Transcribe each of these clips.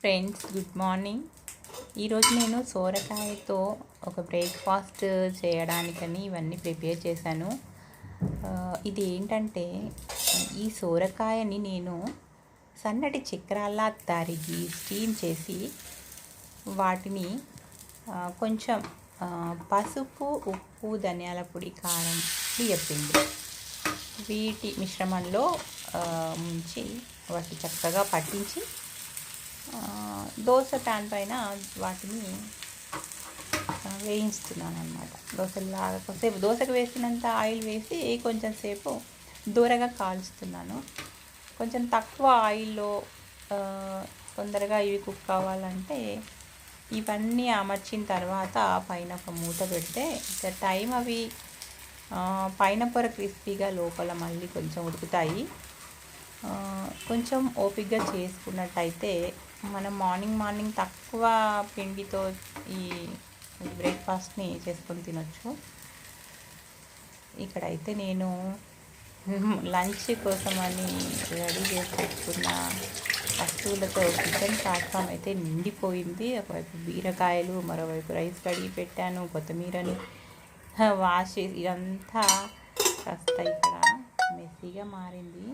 Friends good morning ఈరోజు నేను సోరకాయతో ఒక బ్రేక్ఫాస్ట్ చేయడానికని ఇవన్నీ ప్రిపేర్ చేశాను. ఇది ఏంటంటే ఈ సోరకాయని నేను సన్నటి చక్రాల్లా తరిగి స్టీమ్ చేసి వాటిని కొంచెం పసుపు ఉప్పు ధనియాల పొడి కారం బియ్యపిండి వీటి మిశ్రమంలో ఉంచి ముంచి వాటి చక్కగా పట్టించి దోశ ప్యాన్ పైన వాటిని వేయించుతున్నాను అనమాట దోశలాగా కొద్దిసేపు దోశకు వేసినంత ఆయిల్ వేసి కొంచెం సేపు దూరగా కాల్చుతున్నాను. కొంచెం తక్కువ ఆయిల్లో తొందరగా ఇవి కుక్ కావాలంటే ఇవన్నీ అమర్చిన తర్వాత పైన ఒక మూత పెడితే ఇక టైం అవి పైన పొర క్రిస్పీగా లోపల మళ్ళీ కొంచెం ఉడుకుతాయి. కొంచెం ఓపిక్గా చేసుకున్నట్టయితే మనం మార్నింగ్ మార్నింగ్ తక్కువ పిండితో ఈ బ్రేక్ఫాస్ట్ని చేసుకొని తినొచ్చు. ఇక్కడైతే నేను లంచ్ కోసమని రెడీ చేసి పెట్టుకున్న వస్తువులతో కిచెన్ ప్లాట్ఫామ్ అయితే నిండిపోయింది. ఒకవైపు బీరకాయలు మరోవైపు రైస్ కడిగి పెట్టాను కొత్తిమీరని వాష్ చేసి ఇదంతా కాస్త ఇక్కడ మెస్సీగా మారింది.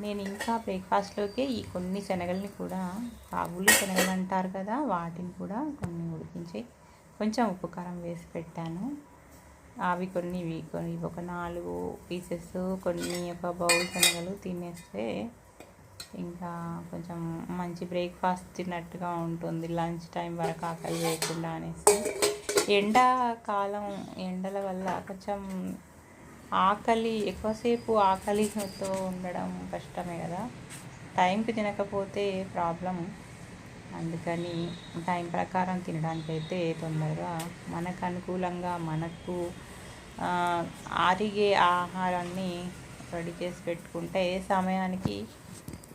నేను ఇంకా బ్రేక్ఫాస్ట్లోకి ఈ కొన్ని శనగల్ని కూడా కాబూలి శనగలు అంటారు కదా వాటిని కూడా కొన్ని ఉడికించి కొంచెం ఉప్పు కారం వేసి పెట్టాను. అవి కొన్ని కొన్ని ఒక నాలుగు పీసెస్ కొన్ని ఒక బౌల్ శనగలు తినేస్తే ఇంకా కొంచెం మంచి బ్రేక్ఫాస్ట్ తిన్నట్టుగా ఉంటుంది. లంచ్ టైం వరకు ఆకలి లేకుండా అనేసి. ఎండాకాలం ఎండల వల్ల కొంచెం ఆకలి ఎక్కువసేపు ఆకలితో ఉండడం కష్టమే కదా. టైంకి తినకపోతే ప్రాబ్లం. అందుకని టైం ప్రకారం తినడానికైతే తొందరగా మనకు అనుకూలంగా మనకు ఆరిగే ఆహారాన్ని రెడీ చేసి పెట్టుకుంటే సమయానికి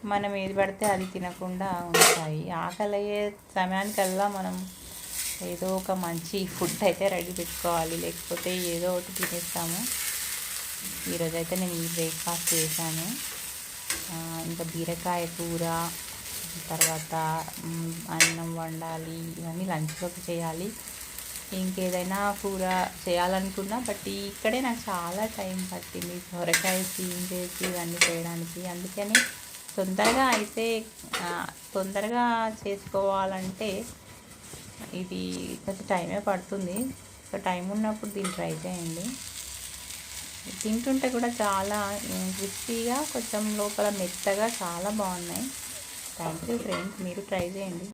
మనం ఏది పడితే అది తినకుండా ఉంటాయి. ఆకలి అయ్యే సమయానికల్లా మనం ఏదో ఒక మంచి ఫుడ్ అయితే రెడీ పెట్టుకోవాలి. లేకపోతే ఏదో ఒకటి తినేస్తాము. ఈరోజైతే నేను ఈ బ్రేక్ఫాస్ట్ చేశాను. ఇంకా బీరకాయ కూర తర్వాత అన్నం వండాలి ఇవన్నీ లంచ్లోకి చేయాలి. ఇంకేదైనా కూర చేయాలనుకున్నా బట్ ఇక్కడే నాకు చాలా టైం పట్టింది. సొరకాయ క్లీన్ చేసి ఇవన్నీ చేయడానికి. అందుకని తొందరగా అయితే తొందరగా చేసుకోవాలంటే ఇది కొంచెం టైమే పడుతుంది. సో టైం ఉన్నప్పుడు దీన్ని ట్రై చేయండి. తింటుంటే కూడా చాలా క్రిస్పీగా కొంచెం లోపల మెత్తగా చాలా బాగున్నాయి. థ్యాంక్ యూ ఫ్రెండ్స్ మీరు ట్రై చేయండి.